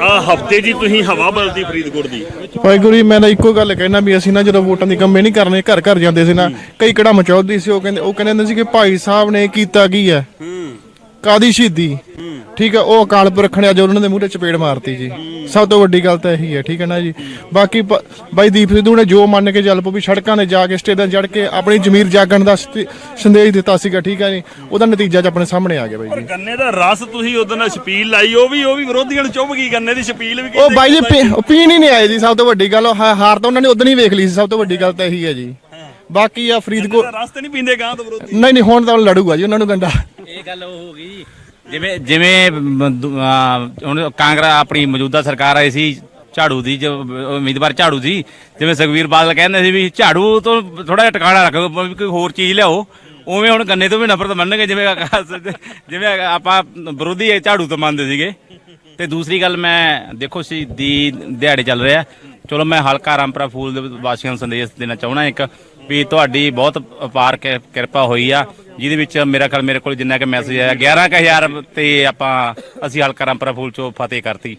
ਆ ਹਫ਼ਤੇ ਜੀ ਤੁਸੀਂ ਹਵਾ ਬਦਲਦੀ ਫਰੀਦਕੋਟ ਦੀ। ਵਾਹਿਗੁਰੂ ਜੀ ਮੈਂ ਤਾਂ ਇੱਕੋ ਗੱਲ ਕਹਿਣਾ ਵੀ ਅਸੀਂ ਨਾ ਜਦੋਂ ਵੋਟਾਂ ਦੀ ਕੰਮੇ ਨਹੀਂ ਕਰਨੇ ਘਰ ਘਰ ਜਾਂਦੇ ਸੀ ਨਾ ਕਈ ਕਿਹੜਾ ਮਚੌਦੀ ਸੀ ਉਹ ਕਹਿੰਦੇ ਉਹ ਕਹਿੰਦੇ ਹੁੰਦੇ ਸੀ ਕਿ ਭਾਈ ਸਾਹਿਬ ਨੇ ਕੀਤਾ ਕੀ ਹੈ? ਕਾਦੀ ਸ਼ਹੀਦੀ? ਠੀਕ ਹੈ ਉਹ ਅਕਾਲ ਪੁਰਖ ਨੇ ਅੱਜ ਉਹਨਾਂ ਦੇ ਮੂਹਰੇ ਚਪੇੜ ਮਾਰਤੀ ਜੀ। ਸਭ ਤੋਂ ਵੱਡੀ ਗੱਲ ਤਾਂ ਇਹੀ ਹੈ ਠੀਕ ਹੈ ਨਾ ਜੀ? ਬਾਕੀ ਪ- ਬਾਈ ਦੀਪ ਸਿੱਧੂ ਨੇ ਜੋ ਮੰਨ ਕੇ ਚੱਲ ਪੋ ਵੀ ਸੜਕਾਂ 'ਤੇ ਜਾ ਕੇ ਸਟੇਜਾਂ ਚੜ ਕੇ ਆਪਣੀ ਜ਼ਮੀਰ ਜਾਗਣ ਦਾ ਸਤੇ- ਸੰਦੇਸ਼ ਦਿੱਤਾ ਸੀਗਾ ਠੀਕ ਹੈ ਜੀ? ਉਹਦਾ ਨਤੀਜਾ ਚ ਆਪਣੇ ਸਾਹਮਣੇ ਆ ਗਿਆ ਬਾਈ ਜੀ। ਗੰਨੇ ਦਾ ਰਸ ਤੁਸੀਂ ਉਦੋਂ ਛਪੀਲ ਲਾਈ ਉਹ ਵੀ ਉਹ ਵੀ ਵਿਰੋਧੀਆਂ ਨੂੰ ਚੁੱਭ ਗਈ ਗੰਨੇ ਦੀ ਛਪੀਲ ਵੀ ਉਹ ਬਾਈ ਜੀ ਪੀ- ਉਹ ਪੀਣ ਹੀ ਨਹੀਂ ਆਏ ਜੀ ਸਭ ਤੋਂ ਵੱਡੀ ਗੱਲ ਉਹ ਹਾ- ਹਾਰ ਤਾਂ ਉਹਨਾਂ ਨੇ ਉਦੋਂ ਹੀ ਵੇਖ ਲਈ ਸੀ ਸਭ ਤੋਂ ਵੱਡੀ ਗੱਲ ਤਾਂ ਇਹੀ ਹੈ ਜੀ। ਬਾਕੀ ਆ ਫਰੀਦਕੋਟ ਗੰਨੇ ਦਾ ਰਸ ਤੇ ਨਹੀਂ ਪੀਂਦੇ ਗਾਂ ਤੋਂ ਵਿਰੋਧੀ। ਨਹੀਂ ਨਹੀਂ ਹੁਣ ਤਾਂ ਲੜੂਗਾ ਜੀ ਉਹਨਾਂ ਨੂੰ ਗੰਡਾ। ਇਹ ਗੱਲ ਉਹ ਹੋ ਗਈ ਜਿਵੇਂ ਜਿਵੇਂ ਹੁਣ ਕਾਂਗਰਸ ਆਪਣੀ ਮੌਜੂਦਾ ਸਰਕਾਰ ਆਈ ਸੀ, ਝਾੜੂ ਦੀ, ਜੋ ਉਮੀਦਵਾਰ ਝਾੜੂ ਸੀ ਜਿਵੇਂ ਸੁਖਵੀਰ ਬਾਦਲ ਕਹਿੰਦੇ ਸੀ ਵੀ ਝਾੜੂ ਤੋਂ ਥੋੜਾ ਜਿਹਾ ਟਿਕਾਣਾ ਰੱਖੋ ਕੋਈ ਹੋਰ ਚੀਜ਼ ਲਿਆਓ, ਉਵੇਂ ਹੁਣ ਗੰਨੇ ਤੋਂ ਵੀ ਨਫ਼ਰਤ ਮੰਨਣਗੇ, ਜਿਵੇਂ ਜਿਵੇਂ ਆਪਾਂ ਵਿਰੋਧੀ ਝਾੜੂ ਤੋਂ ਮੰਨਦੇ ਸੀਗੇ। ਤੇ ਦੂਸਰੀ ਗੱਲ ਮੈਂ, ਦੇਖੋ ਸੀ, ਦੀ ਦਿਹਾੜੇ ਚੱਲ ਰਿਹਾ। ਚਲੋ ਮੈਂ ਹਲਕਾ ਰਾਮਪੁਰਾ ਫੂਲ ਦੇ ਵਾਸੀਆਂ ਨੂੰ ਸੰਦੇਸ਼ ਦੇਣਾ ਚਾਹਣਾ ਇੱਕ ਵੀ ਤੁਹਾਡੀ ਬਹੁਤ ਅਪਾਰ ਕਿ- ਕਿਰਪਾ ਹੋਈ ਆ। ਜਿਹਦੇ ਵਿੱਚ ਮੇਰਾ ਖਿਆਲ ਮੇਰੇ ਕੋਲ ਜਿੰਨਾ ਕਿ ਮੈਸੇਜ ਆਇਆ 11000 ਤੇ ਆਪਾਂ, ਅਸੀਂ ਹਲਕਾ ਰਾਮਪੁਰਾ ਫੂਲ ਚੋਂ ਫਤਿਹ ਕਰਤੀ।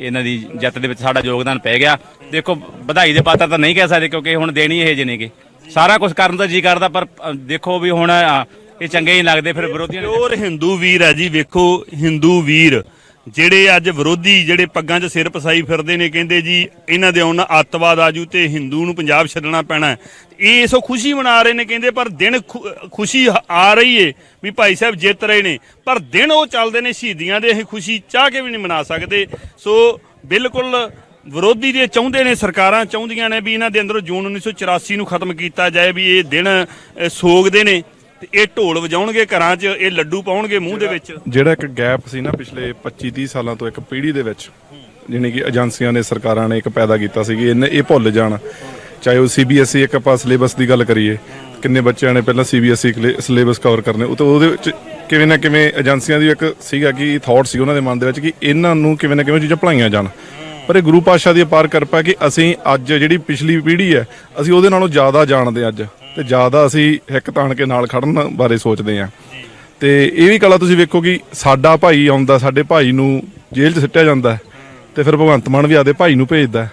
ਇਹਨਾਂ ਦੀ ਜੱਤ ਦੇ ਵਿੱਚ ਸਾਡਾ ਯੋਗਦਾਨ ਪੈ ਗਿਆ। ਦੇਖੋ, ਵਧਾਈ ਦੇ ਪਾਤਰ ਤਾਂ ਨਹੀਂ ਕਹਿ ਸਕਦੇ ਕਿਉਂਕਿ ਹੁਣ ਦੇਣੀ ਇਹ ਜਿਹੇ ਨੇਗੇ। ਸਾਰਾ ਕੁਝ ਕਰਨ ਦਾ ਜੀ ਕਰਦਾ, ਪਰ ਦੇਖੋ ਵੀ ਹੁਣ ਇਹ ਚੰਗੇ ਹੀ ਲੱਗਦੇ, ਫਿਰ ਵਿਰੋਧੀਆਂ ਨੇ ਪਿਓਰ ਹਿੰਦੂ ਵੀਰ ਹੈ ਜੀ, ਵੇਖੋ, ਹਿੰਦੂ ਵੀਰ। ਜਿਹੜੇ ਅੱਜ ਵਿਰੋਧੀ ਜਿਹੜੇ ਪੱਗਾਂ 'ਚ ਸਿਰ ਪਸਾਈ ਫਿਰਦੇ ਨੇ, ਕਹਿੰਦੇ ਜੀ, ਇਹਨਾਂ ਦੇ ਆਉਣ ਨਾਲ ਅੱਤਵਾਦ ਆਜੂ ਤੇ ਹਿੰਦੂ ਨੂੰ ਪੰਜਾਬ ਛੱਡਣਾ ਪੈਣਾ ਇਹ ਇਸੋ ਖੁਸ਼ੀ ਮਨਾ ਰਹੇ ਨੇ, ਕਹਿੰਦੇ, ਪਰ ਦਿਨ ਖੁ- ਖੁਸ਼ੀ ਆ ਰਹੀ ਏ ਵੀ ਭਾਈ ਸਾਹਿਬ ਜਿੱਤ ਰਹੇ ਨੇ। ਪਰ ਦਿਨ ਉਹ ਚੱਲਦੇ ਨੇ ਸ਼ਹੀਦੀਆਂ ਦੇ, ਅਸੀਂ ਖੁਸ਼ੀ ਚਾਹ ਕੇ ਵੀ ਨਹੀਂ ਮਨਾ ਸਕਦੇ। ਸੋ ਬਿਲਕੁਲ ਵਿਰੋਧੀ ਦੇ ਚਾਹੁੰਦੇ ਨੇ, ਸਰਕਾਰਾਂ ਚਾਹੁੰਦੀਆਂ ਨੇ ਵੀ ਇਹਨਾਂ ਦੇ ਅੰਦਰੋਂ ਜੂਨ 1984 ਨੂੰ ਖਤਮ ਕੀਤਾ ਜਾਏ, ਵੀ ਇਹ ਦਿਨ ਸੋਗਦੇ ਨੇ। ਤੇ ਇਹ ਢੋਲ ਵਜਾਉਣਗੇ ਘਰਾਂ 'ਚ ਇਹ ਲੱਡੂ ਪਾਉਣਗੇ ਮੂੰਹ ਦੇ ਵਿੱਚ। ਜਿਹੜਾ ਇੱਕ ਗੈਪ ਸੀ ਨਾ ਪਿਛਲੇ 25 30 ਸਾਲਾਂ ਤੋਂ ਇੱਕ ਪੀੜ੍ਹੀ ਦੇ ਵਿੱਚ ਜਿਹਨੇ ਕਿ ਏਜੰਸੀਆਂ ਨੇ ਸਰਕਾਰਾਂ ਨੇ ਇੱਕ ਪੈਦਾ ਕੀਤਾ ਸੀ ਕਿ ਇਹਨੇ ਇਹ ਭੁੱਲ ਜਾਣ। ਚਾਹੇ ਉਹ ਸੀਬੀਐਸਈ ਇੱਕ ਆਪਾਂ ਸਿਲੇਬਸ ਦੀ ਗੱਲ ਕਰੀਏ ਕਿੰਨੇ ਬੱਚਿਆਂ ਨੇ ਪਹਿਲਾਂ ਸੀਬੀਐਸਈ ਸਿਲੇਬਸ ਕਵਰ ਕਰਨੇ ਉਹ ਤੇ ਉਹਦੇ ਵਿੱਚ ਕਿਵੇਂ ਨਾ ਕਿਵੇਂ ਏਜੰਸੀਆਂ ਦੀ ਇੱਕ ਸੀਗਾ ਕਿ ਥਾਟ ਸੀ ਉਹਨਾਂ ਦੇ ਮਨ ਦੇ ਵਿੱਚ ਕਿ ਇਹਨਾਂ ਨੂੰ ਕਿਵੇਂ ਨਾ ਕਿਵੇਂ ਚੀਜ਼ਾਂ ਭਲਾਈਆਂ ਜਾਣ। ਪਰ ਇਹ ਗੁਰੂ ਪਾਤਸ਼ਾਹ ਦੀ ਅਪਾਰ ਕਿਰਪਾ ਕਿ ਅਸੀਂ ਅੱਜ ਜਿਹੜੀ ਪਿਛਲੀ ਪੀੜ੍ਹੀ ਹੈ ਅਸੀਂ ਉਹਦੇ ਨਾਲੋਂ ਜ਼ਿਆਦਾ ਜਾਣਦੇ ਅੱਜ। ਤੇ ਜ਼ਿਆਦਾ ਅਸੀਂ ਹਿੱਕ ਤਾਣ ਕੇ ਨਾਲ ਖੜਨ ਬਾਰੇ ਸੋਚਦੇ ਹਾਂ। ਤੇ ਇਹ ਵੀ ਕਲਾ ਤੁਸੀਂ ਵੇਖੋ ਕਿ ਸਾਡਾ ਭਾਈ ਆਉਂਦਾ ਸਾਡੇ ਭਾਈ ਨੂੰ ਜੇਲ੍ਹ 'ਚ ਸਿੱਟਿਆ ਜਾਂਦਾ ਹੈ, ਤੇ ਫਿਰ ਭਗਵੰਤ ਮਾਨ ਵੀ ਆਦੇ ਭਾਈ ਨੂੰ ਭੇਜਦਾ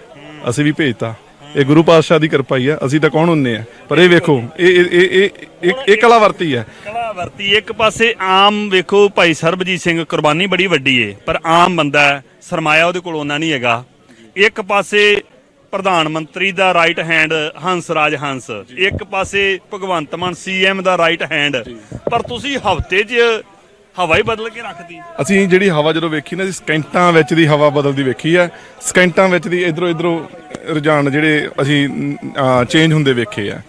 ਅਸੀਂ ਵੀ ਭੇਜਤਾ। ਇਹ ਗੁਰੂ ਪਾਤਸ਼ਾਹ ਦੀ ਕਿਰਪਾ ਹੀ ਆ ਅਸੀਂ ਤਾਂ ਕੌਣ ਹੁੰਨੇ ਆ ਪਰ ਇਹ ਵੇਖੋ ਇਹ ਇਹ ਇਹ ਇਹ- ਕਲਾ ਵਰਤੀ ਹੈ। ਕਲਾ ਵਰਤੀ ਇੱਕ ਪਾਸੇ ਆਮ ਵੇਖੋ ਭਾਈ ਸਰਬਜੀਤ ਸਿੰਘ ਕੁਰਬਾਨੀ ਬੜੀ ਵੱਡੀ ਏ ਪਰ ਆਮ ਬੰਦਾ ਸਰਮਾਇਆ ਉਹਦੇ ਕੋਲ ਉਹਨਾਂ ਨਹੀਂ ਹੈਗਾ। ਇੱਕ ਪਾਸੇ ਪ੍ਰਧਾਨ ਮੰਤਰੀ ਦਾ ਰਾਈਟ ਹੈਂਡ ਹੰਸ ਰਾਜ ਹੰਸ। ਇੱਕ ਪਾਸੇ ਭਗਵੰਤ ਮਾਨ ਸੀਐਮ ਦਾ ਰਾਈਟ ਹੈਂਡ ਪਰ ਤੁਸੀਂ ਹਫ਼ਤੇ 'ਚ ਹਵਾ ਹੀ ਬਦਲ ਕੇ ਰੱਖਦੀ ਅਸੀਂ ਜਿਹੜੀ ਹਵਾ ਜਦੋਂ ਵੇਖੀ ਨਾ ਜੀ ਸਕਿੰਟਾਂ ਵਿੱਚ ਦੀ ਹਵਾ ਬਦਲਦੀ ਵੇਖੀ ਹੈ ਸਕਿੰਟਾਂ ਵਿੱਚ ਦੀ ਇਧਰੋਂ ਇਧਰੋਂ ਰੁਝਾਨ ਜਿਹੜੇ ਅਸੀਂ ਚੇਂਜ ਹੁੰਦੇ ਵੇਖੇ ਆ।